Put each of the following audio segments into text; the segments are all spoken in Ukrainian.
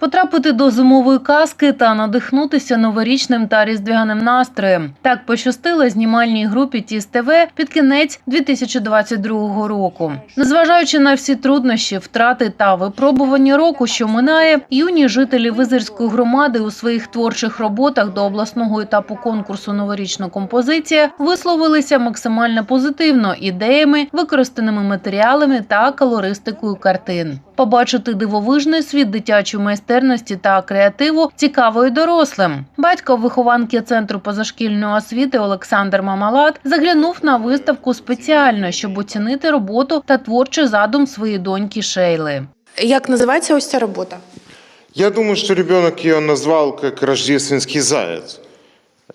Потрапити до зимової казки та надихнутися новорічним та різдвяним настроєм. Так пощастило знімальній групі Тіс ТВ під кінець 2022 року. Незважаючи на всі труднощі, втрати та випробування року, що минає, юні жителі Визирської громади у своїх творчих роботах до обласного етапу конкурсу Новорічна композиція висловилися максимально позитивно ідеями, використаними матеріалами та колористикою картин. Побачити дивовижний світ дитячої майстерності та креативу цікаво і дорослим. Батько вихованки центру позашкільної освіти Олександр Мамалат заглянув на виставку спеціально, щоб оцінити роботу та творчий задум своєї доньки Шейли. Як називається ось ця робота? Я думаю, что ребенок ее назвал как рождественский заяц.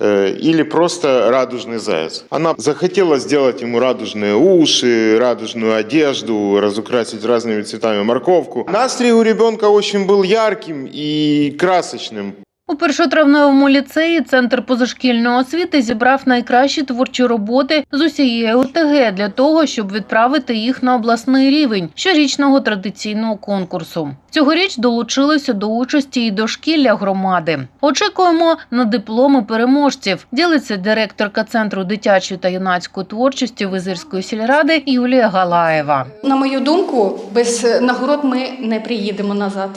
э, Или просто радужный заяц. Она захотела сделать ему радужные уши, радужную одежду, разукрасить разными цветами морковку. Настрой у ребенка очень был ярким и красочным. У першотравневому ліцеї центр позашкільної освіти зібрав найкращі творчі роботи з усієї ОТГ для того, щоб відправити їх на обласний рівень щорічного традиційного конкурсу. Цьогоріч долучилися до участі і дошкілля громади. Очікуємо на дипломи переможців. Ділиться директорка центру дитячої та юнацької творчості Визирської сільради Юлія Галаєва. На мою думку, без нагород ми не приїдемо назад.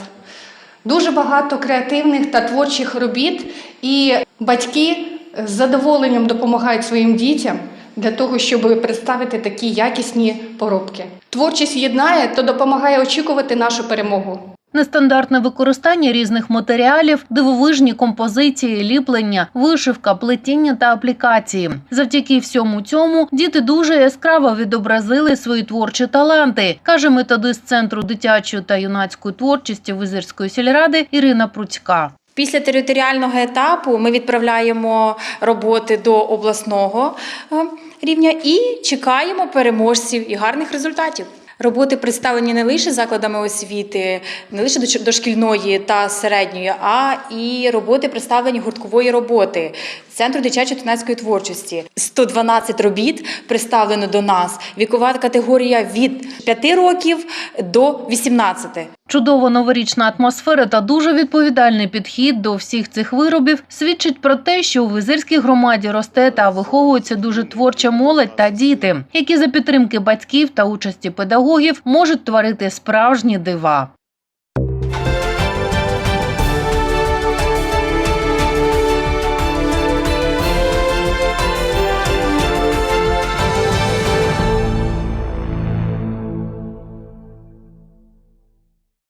Дуже багато креативних та творчих робіт, і батьки з задоволенням допомагають своїм дітям для того, щоб представити такі якісні поробки. Творчість єднає та допомагає очікувати нашу перемогу. Нестандартне використання різних матеріалів, дивовижні композиції, ліплення, вишивка, плетіння та аплікації. Завдяки всьому цьому діти дуже яскраво відобразили свої творчі таланти, каже методист центру дитячої та юнацької творчості Визирської сільради Ірина Пруцька. Після територіального етапу ми відправляємо роботи до обласного е, рівня і чекаємо переможців і гарних результатів. Роботи представлені не лише закладами освіти, не лише дошкільної та середньої, а і роботи представлені гурткової роботи Центру дитячої юнацької творчості. 112 робіт представлено до нас. Вікова категорія від 5 років до 18. Чудова новорічна атмосфера та дуже відповідальний підхід до всіх цих виробів свідчить про те, що у визирській громаді росте та виховується дуже творча молодь та діти, які за підтримки батьків та участі педагогів можуть творити справжні дива.